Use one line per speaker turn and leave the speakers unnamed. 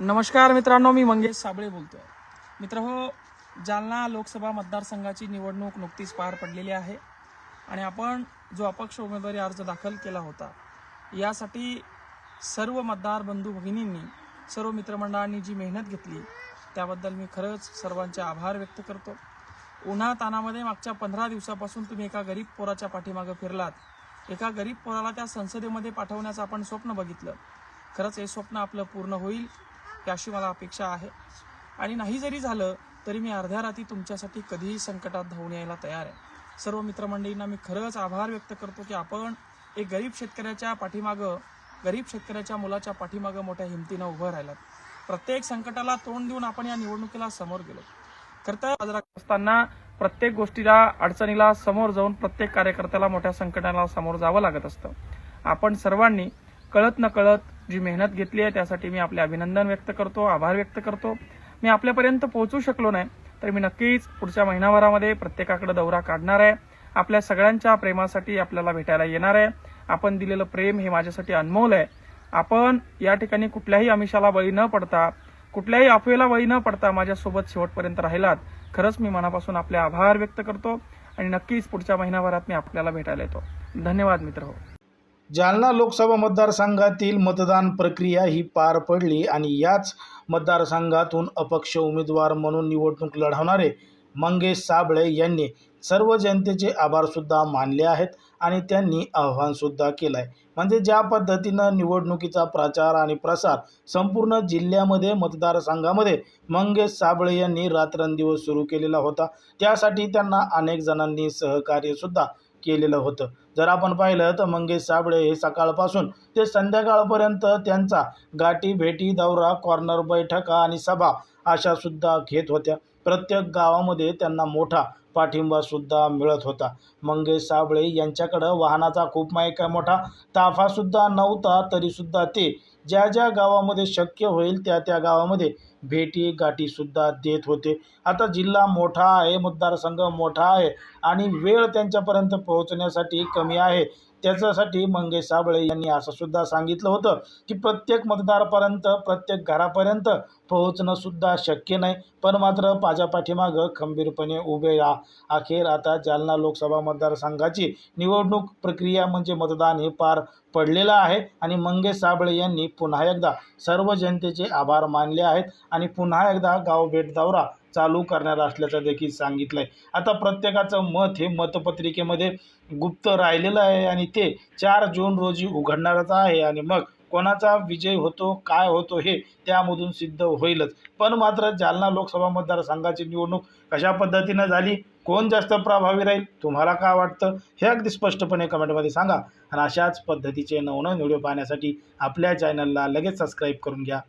नमस्कार मित्रांनो मी मंगेश साबळे बोलतोय. मित्र हो जालना लोकसभा मतदारसंघाची निवडणूक नुकतीच पार पडलेली आहे आणि आपण जो अपक्ष उमेदवारी अर्ज दाखल केला होता यासाठी सर्व मतदार बंधू भगिनींनी सर्व मित्रमंडळांनी जी मेहनत घेतली त्याबद्दल मी खरंच सर्वांचे आभार व्यक्त करतो. उन्हा तानामध्ये मागच्या पंधरा दिवसापासून तुम्ही एका गरीब पोराच्या पाठीमागं फिरलात. एका गरीब पोराला त्या संसदेमध्ये पाठवण्याचं आपण स्वप्न बघितलं. खरंच हे स्वप्न आपलं पूर्ण होईल. ही अशी मला अपेक्षा आहे. आणि नाही जरी झालं तरी मी अर्ध्या राती तुमच्यासाठी कधीही संकटात धावून यायला तयार आहे. सर्व मित्रमंडळींना मी खरंच आभार व्यक्त करतो की आपण एक गरीब शेतकऱ्याच्या पाठीमागं गरीब शेतकऱ्याच्या मुलाच्या पाठीमागं मोठ्या हिमतीनं उभं राहिलात. प्रत्येक संकटाला तोंड देऊन आपण या निवडणुकीला समोर गेलो. खरं तर साजरा असताना प्रत्येक गोष्टीला अडचणीला समोर जाऊन प्रत्येक कार्यकर्त्याला मोठ्या संकटाला समोर जावं लागत असतं. आपण सर्वांनी कळत न कळत जी मेहनत घेतली आहे त्यासाठी मी आपले अभिनंदन व्यक्त करतो आभार व्यक्त करतो. मी आपल्यापर्यंत पोहोचू शकलो नाही तर मी नक्कीच पुढच्या महिनाभरामध्ये प्रत्येकाकडे दौरा काढणार आहे. आपल्या सगळ्यांच्या प्रेमासाठी आपल्याला भेटायला येणार आहे. आपण दिलेलं प्रेम हे माझ्यासाठी अनमोल आहे. आपण या ठिकाणी कुठल्याही आमिषाला बळी न पडता कुठल्याही अफवेला बळी न पडता माझ्यासोबत शेवटपर्यंत राहिलात. खरंच मी मनापासून आपले आभार व्यक्त करतो आणि नक्कीच पुढच्या महिनाभरात मी आपल्याला भेटायला येतो. धन्यवाद मित्र हो.
जालना लोकसभा मतदारसंघातील मतदान प्रक्रिया ही पार पडली आणि याच मतदारसंघातून अपक्ष उमेदवार म्हणून निवडणूक लढवणारे मंगेश साबळे यांनी सर्व जनतेचे आभारसुद्धा मानले आहेत आणि त्यांनी आव्हानसुद्धा केलं आहे म्हणजे ज्या पद्धतीनं निवडणुकीचा प्रचार आणि प्रसार संपूर्ण जिल्ह्यामध्ये मतदारसंघामध्ये मंगेश साबळे यांनी रात्रंदिवस सुरू केलेला होता त्यासाठी त्यांना अनेक जणांनी सहकार्यसुद्धा केलेलं होतं. जर आपण पाहिलं तर मंगेश साबळे हे सकाळपासून ते संध्याकाळपर्यंत त्यांचा गाठी भेटी दौरा कॉर्नर बैठका आणि सभा अशा सुद्धा घेत होत्या. प्रत्येक गावामध्ये त्यांना मोठा पाठिंबासुद्धा मिळत होता. मंगेश साबळे यांच्याकडं वाहनाचा खूप मायका मोठा ताफासुद्धा नव्हता तरीसुद्धा ते ज्या ज्या गावामध्ये शक्य होईल त्या त्या गावामध्ये भेटी गाठीसुद्धा देत होते. आता जिल्हा मोठा आहे मतदारसंघ मोठा आहे आणि वेळ त्यांच्यापर्यंत पोहोचण्यासाठी कमी आहे. त्याच्यासाठी मंगेश साबळे यांनी असं सुद्धा सांगितलं होतं की प्रत्येक मतदारापर्यंत प्रत्येक घरापर्यंत पोहोचणं सुद्धा शक्य नाही. पण मात्र माझ्या पाठीमागं खंबीरपणे उभे राहा. अखेर आता जालना लोकसभा मतदारसंघाची निवडणूक प्रक्रिया म्हणजे मतदान हे पार पडलेलं आहे आणि मंगेश साबळे यांनी पुन्हा एकदा सर्व जनतेचे आभार मानले आहेत. आणि पुन्हा एकदा गाव भेट दौरा चालू करणार असल्याचं देखील सांगितलं आहे आता प्रत्येकाचं मत हे मतपत्रिकेमध्ये गुप्त राहिलेलं आहे आणि ते चार जून रोजी उघडणारच आहे आणि मग कोणाचा विजय होतो काय होतो हे त्यामधून सिद्ध होईलच. पण मात्र जालना लोकसभा मतदारसंघाची निवडणूक कशा पद्धतीनं झाली कोण जास्त प्रभावी राहील तुम्हाला काय वाटतं हे अगदी स्पष्टपणे कमेंटमध्ये सांगा. आणि अशाच पद्धतीचे नवनवीन व्हिडिओ पाहण्यासाठी आपल्या चॅनलला लगेच सबस्क्राईब करून घ्या.